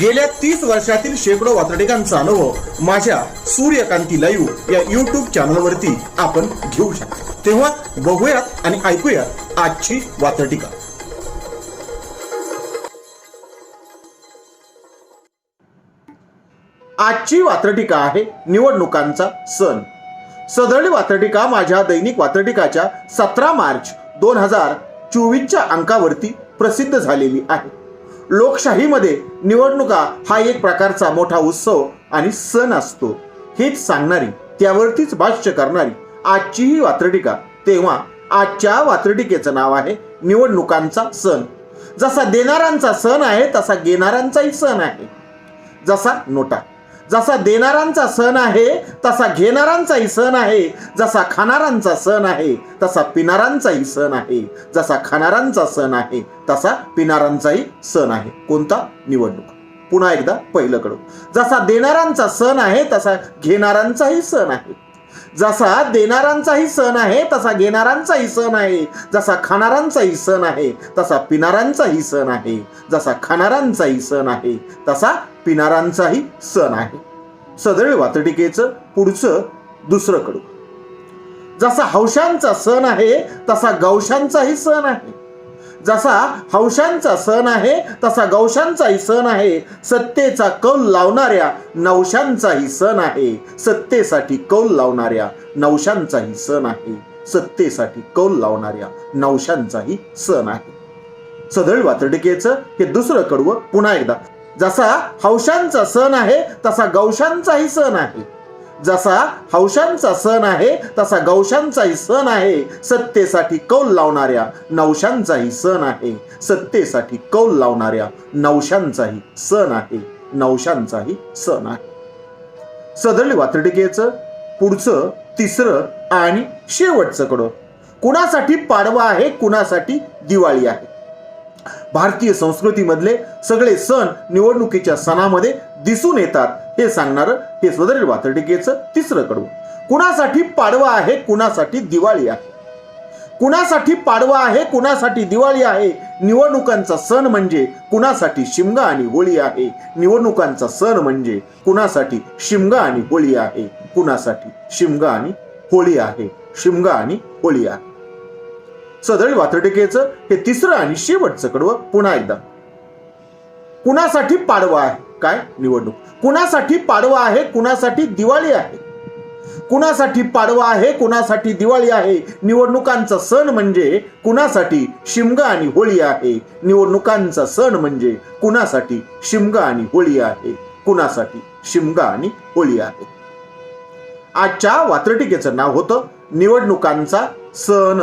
गेल्या तीस वर्षातील शेकडो वातडिकांचा अनुभव माझ्या सूर्यकांती लाईव्ह या युट्यूब चॅनलवरती आपण घेऊ शकता. तेव्हा बघूयात आणि ऐकूयात आजची वातडिका आजची वात्रटिका आहे निवडणुकांचा सण. सदरली वात्रटिका माझ्या दैनिक वात्रटिकाच्या सतरा मार्च दोन हजार चोवीसच्या अंकावरती प्रसिद्ध झालेली आहे. लोकशाहीमध्ये निवडणुका हा एक प्रकारचा मोठा उत्सव आणि सण असतो. हेच सांगणारी त्यावरतीच भाष्य करणारी आजची ही वात्रटिका. तेव्हा आजच्या वात्रटिकेचं नाव आहे निवडणुकांचा सण. जसा देणाऱ्यांचा सण आहे तसा घेणाऱ्यांचाही सण आहे. जसा नोटा. जसा देणाऱ्यांचा सण आहे तसा घेणाऱ्यांचाही सण आहे जसा खाणाऱ्यांचा सण आहे तसा पिणाऱ्यांचाही सण आहे जसा खाणाऱ्यांचा सण आहे तसा पिणाऱ्यांचाही सण आहे कोणता निवडणूक पुन्हा एकदा पहिलं कडू जसा देणाऱ्यांचा सण आहे तसा घेणाऱ्यांचाही सण आहे जसा देणाऱ्यांचाही सण आहे तसा घेणाऱ्यांचाही सण आहे जसा खाणाऱ्यांचाही सण आहे तसा पिणाऱ्यांचाही सण आहे जसा खाणाऱ्यांचाही सण आहे तसा पिनारांचाही सण आहे. सदळ वातटिकेचं पुढचं दुसरं कडू जसा हौशांचा सण आहे तसा गौशांचाही सण आहे. जसा हौशांचा सण आहे तसा गौशांचाही सण आहे. सत्तेचा कौल लावणाऱ्या नवशांचाही सण आहे. सत्तेसाठी कौल लावणाऱ्या नवशांचाही सण आहे. सत्तेसाठी कौल लावणाऱ्या नवशांचाही सण आहे. सदळ वातडिकेचं हे दुसरं कडवं पुन्हा एकदा. जसा हौशांचा सण आहे तसा गौशांचाही सण आहे. जसा हौशांचा सण आहे तसा गौशांचाही सण आहे. सत्तेसाठी कौल लावणाऱ्या नवशांचाही सण आहे. सत्तेसाठी कौल लावणाऱ्या नवशांचाही सण आहे. नवशांचाही सण आहे. सदरली वातडिकेचं पुढचं तिसरं आणि शेवटचं कडं. कुणासाठी पाडवा आहे कुणासाठी दिवाळी आहे? भारतीय संस्कृतीमधले सगळे सण निवडणुकीच्या सणामध्ये दिसून येतात. हे सांगणारं हे सदरील वातडिकेचं तिसरं कडवं. कुणासाठी पाडवा आहे कुणासाठी दिवाळी आहे? कुणासाठी पाडवा आहे कुणासाठी दिवाळी आहे? निवडणुकांचा सण म्हणजे कुणासाठी शिमगा आणि होळी आहे? निवडणुकांचा सण म्हणजे कुणासाठी शिमगा आणि होळी आहे? कुणासाठी शिमगा आणि होळी आहे? शिमगा आणि होळी आहे. सदळ वातडिकेचं हे तिसरं आणि शेवटचं कडवं पुन्हा एकदा. कुणासाठी पाडवा आहे? काय? निवडणूक. कुणासाठी पाडवा आहे? कुणासाठी दिवाळी आहे? कुणासाठी पाडवा आहे? कुणासाठी दिवाळी आहे? निवडणुकांचा सण म्हणजे कुणासाठी शिमगा आणि होळी आहे? निवडणुकांचा सण म्हणजे कुणासाठी शिमगा आणि होळी आहे? कुणासाठी शिमगा आणि होळी आहे? आजच्या वात्रटिकेचं नाव होतं निवडणुकांचा सण.